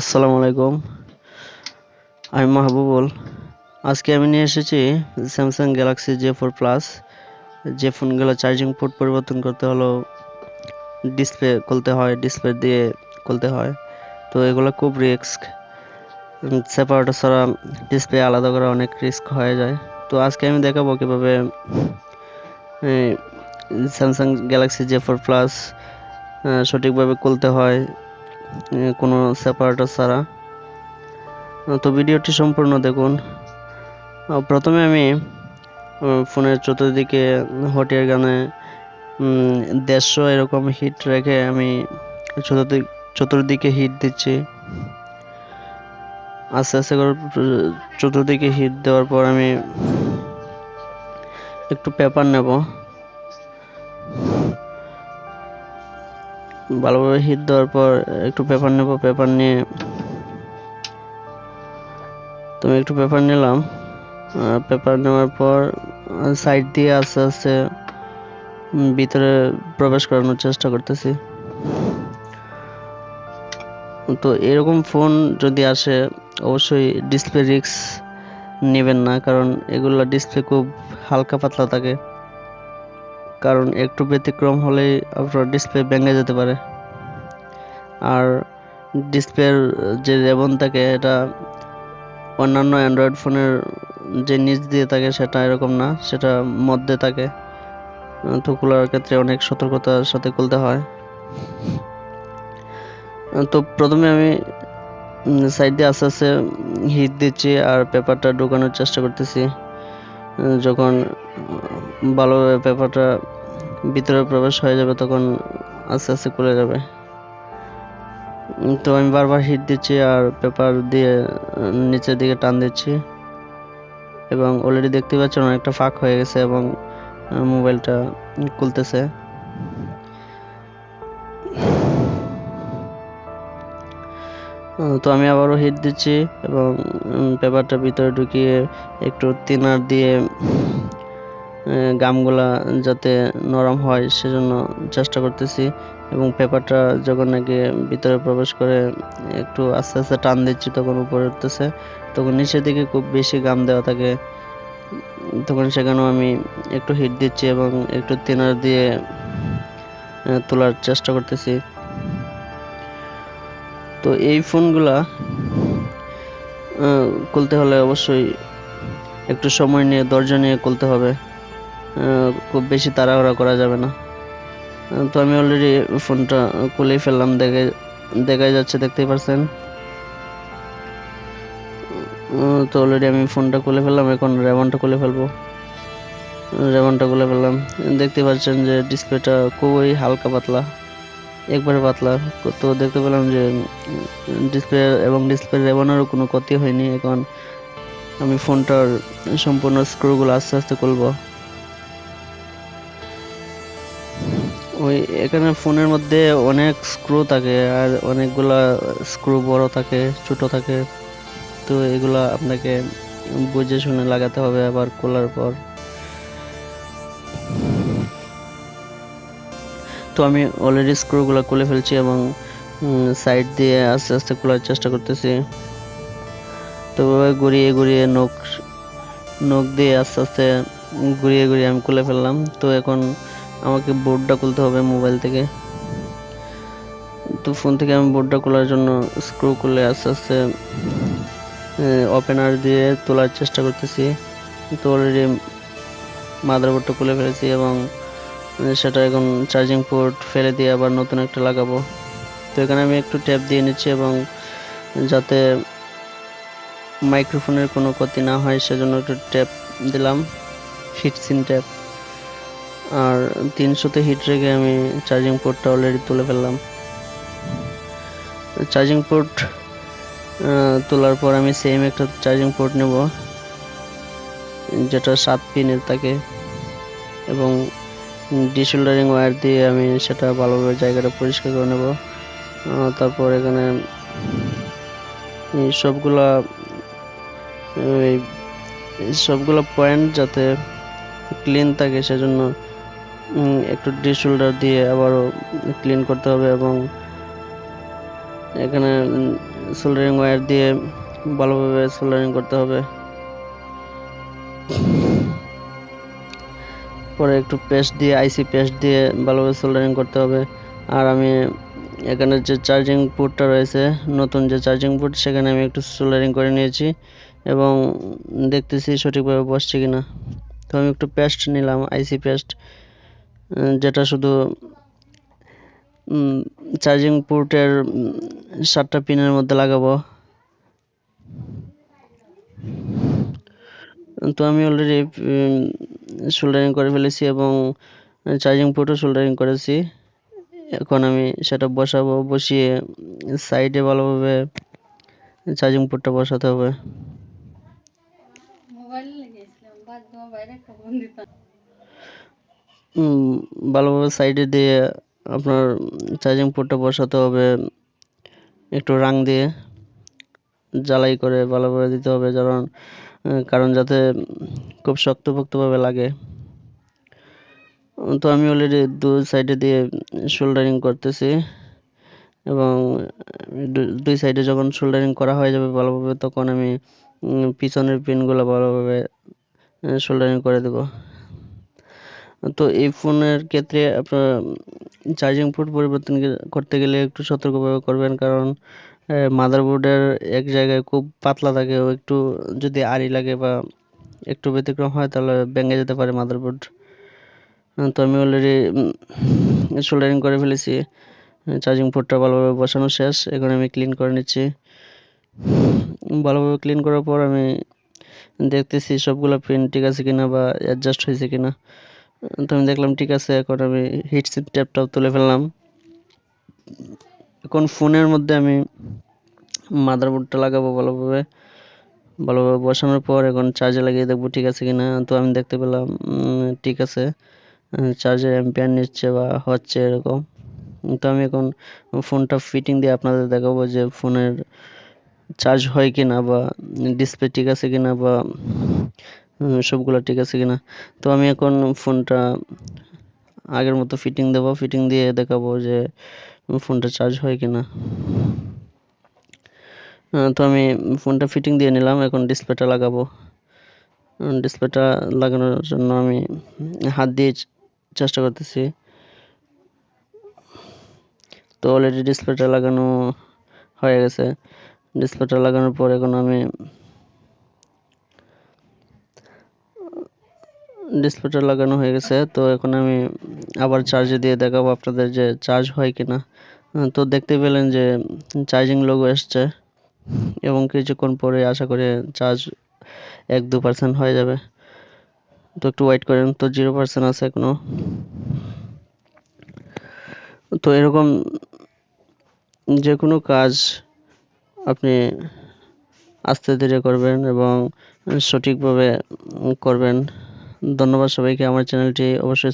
আসসালামু আলাইকুম। আমি মাহবুবুল। আজকে আমি নিয়ে এসেছি Samsung Galaxy J four plus যে ফোনগুলো চার্জিং পোর্ট পরিবর্তন করতে হলো ডিসপ্লে খুলতে হয় ডিসপ্লে দিয়ে খুলতে হয়। তো এগুলো খুব রিস্ক সেপারেটর ছাড়া ডিসপ্লে আলাদা করা অনেক রিস্ক হয়ে যায়। তো আজকে আমি দেখাবো কীভাবে Samsung Galaxy J four plus সঠিকভাবে খুলতে হয়। কোনো সেপারেটর ছাড়া। তো ভিডিওটি সম্পূর্ণ দেখুন। প্রথমে আমি ফোনের চতুর্দিকে হট এয়ার গানে দেড়শো এরকম হিট রেখে আমি চতুর্দিকে হিট দিচ্ছি। আস্তে আস্তে করে, চতুর্দিকে হিট দেওয়ার পর আমি একটু পেপার নেব। ভালোভাবে হিট দেওয়ার পর একটু পেপার নেব পেপার নিয়ে তুমি একটু পেপার নিলাম। পেপার নেওয়ার পর সাইড দিয়ে আস্তে আস্তে ভিতরে প্রবেশ করানোর চেষ্টা করতেছি। তো এরকম ফোন যদি আসে, অবশ্যই ডিসপ্লে রিক্স নেবেন না, কারণ এগুলো ডিসপ্লে খুব হালকা পাতলা থাকে। কারণ একটু ব্যতিক্রম হলেই আপনার ডিসপ্লে ভেঙে যেতে পারে। আর ডিসপ্লের যে রেবন থাকে, এটা অন্যান্য অ্যান্ড্রয়েড ফোনের যে নিচ দিয়ে থাকে, সেটা এরকম না, সেটা মধ্যে থাকে। তো খোলার ক্ষেত্রে অনেক সতর্কতার সাথে খুলতে হয়। তো প্রথমে আমি সাইড দিয়ে আস্তে আস্তে হিট দিচ্ছি আর পেপারটা ঢোকানোর চেষ্টা করতেছি। যখন ভালোভাবে পেপারটা ভিতরে প্রবেশ হয়ে যাবে তখন আস্তে আস্তে খুলে যাবে। তো আমি বারবার হিট দিচ্ছি আর পেপার দিয়ে নিচের দিকে টান দিচ্ছি। এবং অলরেডি দেখতে পাচ্ছেন অনেকটা ফাঁক হয়ে গেছে এবং মোবাইলটা খুলতেছে। তো আমি আবারও হিট দিচ্ছি এবং পেপারটা ভিতরে ঢুকিয়ে একটু তিনার দিয়ে গামগুলা যাতে নরম হয় সেজন্য চেষ্টা করতেছি এবং পেপারটা যখন নাকি ভিতরে প্রবেশ করে একটু আস্তে আস্তে টান দিচ্ছি তখন উপরে উঠতেছে, তখন নিচের দিকে খুব বেশি গাম দেওয়া থাকে। তখন সেখানেও আমি একটু হিট দিচ্ছি এবং একটু তিনার দিয়ে তোলার চেষ্টা করতেছি। তো এই ফোনগুলা খুলতে হলে অবশ্যই একটু সময় নিয়ে ধৈর্য নিয়ে খুলতে হবে। খুব বেশি তাড়াহুড়া করা যাবে না। তো আমি অলরেডি ফোনটা খুলেই ফেললাম, দেখে, দেখাই যাচ্ছে, দেখতেই পারছেন। তো অলরেডি আমি ফোনটা খুলে ফেললাম, এখন রেবনটা খুলে ফেলব। রেবনটা খুলে ফেললাম দেখতে পাচ্ছেন যে ডিসপ্লেটা খুবই হালকা পাতলা, একবারে পাতলা। তো দেখতে পেলাম যে ডিসপ্লে এবং ডিসপ্লে রেবনেরও কোনো ক্ষতি হয়নি, এখন আমি ফোনটার সম্পূর্ণ স্ক্রুগুলো আস্তে আস্তে খুলবো। ওই এখানে ফোনের মধ্যে অনেক স্ক্রু থাকে আর অনেকগুলা স্ক্রু বড় থাকে, ছোট থাকে। তো এগুলা আপনাকে বুঝে শুনে লাগাতে হবে আবার খোলার পর। তো আমি অলরেডি স্ক্রুগুলো খুলে ফেলছি এবং সাইড দিয়ে আস্তে আস্তে খোলার চেষ্টা করতেছি। তো ঘুরিয়ে ঘুরিয়ে নখ নখ দিয়ে আস্তে আস্তে ঘুরিয়ে ঘুরিয়ে আমি খুলে ফেললাম। তো এখন আমাকে বোর্ডটা খুলতে হবে মোবাইল থেকে। তো ফোন থেকে আমি বোর্ডটা খোলার জন্য স্ক্রু খুলে আস্তে আস্তে ওপেনার দিয়ে তোলার চেষ্টা করতেছি। তো অলরেডি মাদারবোর্ডটা খুলে ফেলেছি এবং সেটা এখন চার্জিং পোর্ট ফেলে দিয়ে আবার নতুন একটা লাগাবো। তো এখানে আমি একটু ট্যাপ দিয়ে নিচ্ছি এবং যাতে মাইক্রোফোনের কোনো ক্ষতি না হয়, সেজন্য একটু ট্যাপ দিলাম হিটসিন ট্যাপ আর তিনশোতে হিট রেখে আমি চার্জিং পোর্টটা অলরেডি তুলে ফেললাম। চার্জিং পোর্ট তোলার পর আমি সেম একটা চার্জিং পোর্ট নেব, যেটা সাত পিনের থাকে। এবং ডিসোল্ডারিং ওয়্যার দিয়ে আমি সেটা ভালোভাবে জায়গাটা পরিষ্কার করে নেব। তারপর এখানে সবগুলা সবগুলো পয়েন্ট যাতে ক্লিন থাকে সেজন্য একটু ডিশোল্ডার দিয়ে আবারও ক্লিন করতে হবে এবং এখানে সোল্ডারিং ওয়্যার দিয়ে ভালোভাবে সোল্ডারিং করতে হবে। পরে একটু পেস্ট দিয়ে আইসি পেস্ট দিয়ে ভালোভাবে সোল্ডারিং করতে হবে। আর আমি এখানে যে চার্জিং পোর্টটা রয়েছে, নতুন যে চার্জিং পোর্ট সেখানে আমি একটু সোল্ডারিং করে নিয়েছি এবং দেখতেছি সঠিকভাবে বসছে কিনা। তো আমি একটু পেস্ট নিলাম আইসি পেস্ট যেটা শুধু চার্জিং পোর্টের সাতটা পিনের মধ্যে লাগাবো। তো আমি অলরেডি সোল্ডারিং করে ফেলেছি এবং চার্জিং পোর্টও সোল্ডারিং করেছি। এখন আমি সেটা বসাবো, বসিয়ে সাইডে ভালোভাবে চার্জিং পোর্টটা বসাতে হবে। ভালোভাবে সাইডে দিয়ে আপনার চার্জিং পোর্টটা বসাতে হবে, একটু রাং দিয়ে জ্বালাই করে ভালোভাবে দিতে হবে, কারণ কারণ যাতে খুব শক্তপোক্তভাবে লাগে। তো আমি অলরেডি দু সাইডে দিয়ে শোল্ডারিং করতেছি এবং দুই সাইডে যখন শোল্ডারিং করা হয়ে যাবে ভালোভাবে, তখন আমি পিছনের পিনগুলো ভালোভাবে শোল্ডারিং করে দেব। তো এই ফোনের ক্ষেত্রে আপনার চার্জিং পোর্ট পরিবর্তন করতে গেলে একটু সতর্কভাবে করবেন। কারণ মাদারবোর্ডের এক জায়গায় খুব পাতলা থাকে, ও একটু যদি আড়ি লাগে বা একটু ব্যতিক্রম হয়, তাহলে ভেঙে যেতে পারে মাদারবোর্ড তো আমি অলরেডি সোল্ডারিং করে ফেলেছি। চার্জিং পোর্টটা ভালোভাবে বসানো শেষ, এখন আমি ক্লিন করে নিচ্ছি। ভালোভাবে ক্লিন করার পর আমি দেখতেছি সবগুলো পিন ঠিক আছে কিনা বা অ্যাডজাস্ট হয়েছে কিনা। তো আমি দেখলাম ঠিক আছে এখন আমি হিটসিপ ট্যাপটাও তুলে ফেললাম। এখন ফোনের মধ্যে আমি মাদারবোর্ডটা লাগাবো ভালোভাবে। ভালোভাবে বসানোর পর এখন চার্জে লাগিয়ে দেখব ঠিক আছে কিনা। তো আমি দেখতে পেলাম ঠিক আছে চার্জের অ্যাম্পিয়ার নিচ্ছে বা হচ্ছে এরকম। তো আমি এখন ফোনটা ফিটিং দিয়ে আপনাদের দেখাবো যে ফোনের চার্জ হয় কিনা বা ডিসপ্লে ঠিক আছে কিনা বা উম, সবগুলো ঠিক আছে কিনা। তো আমি এখন ফোনটা আগের মতো ফিটিং দেবো ফিটিং দিয়ে দেখাবো যে ফোনটা চার্জ হয় কিনা। তো আমি ফোনটা ফিটিং দিয়ে নিলাম, এখন ডিসপ্লেটা লাগাবো। ডিসপ্লেটা লাগানোর জন্য আমি হাত দিয়ে চেষ্টা করতেছি। তো অলরেডি ডিসপ্লেটা লাগানো হয়ে গেছে। ডিসপ্লেটা লাগানোর পর এখন আমি ডিসপ্লেটা লাগানো হয়ে গেছে তো এখন আমি আবার চার্জে দিয়ে দেখাবো আপনাদের যে চার্জ হয় কিনা। আহ, তো দেখতে পেলেন যে চার্জিং লোগো এসছে এবং কিছুক্ষণ পরে আশা করি চার্জ এক দু পার্সেন্ট হয়ে যাবে। তো একটু ওয়েট করেন তো জিরো পার্সেন্ট আছে এখনও। তো এরকম যে কোনো কাজ আপনি আস্তে ধীরে করবেন এবং সঠিকভাবে করবেন। ধন্যবাদ সবাইকে। আমার চ্যানেলটি অবশ্যই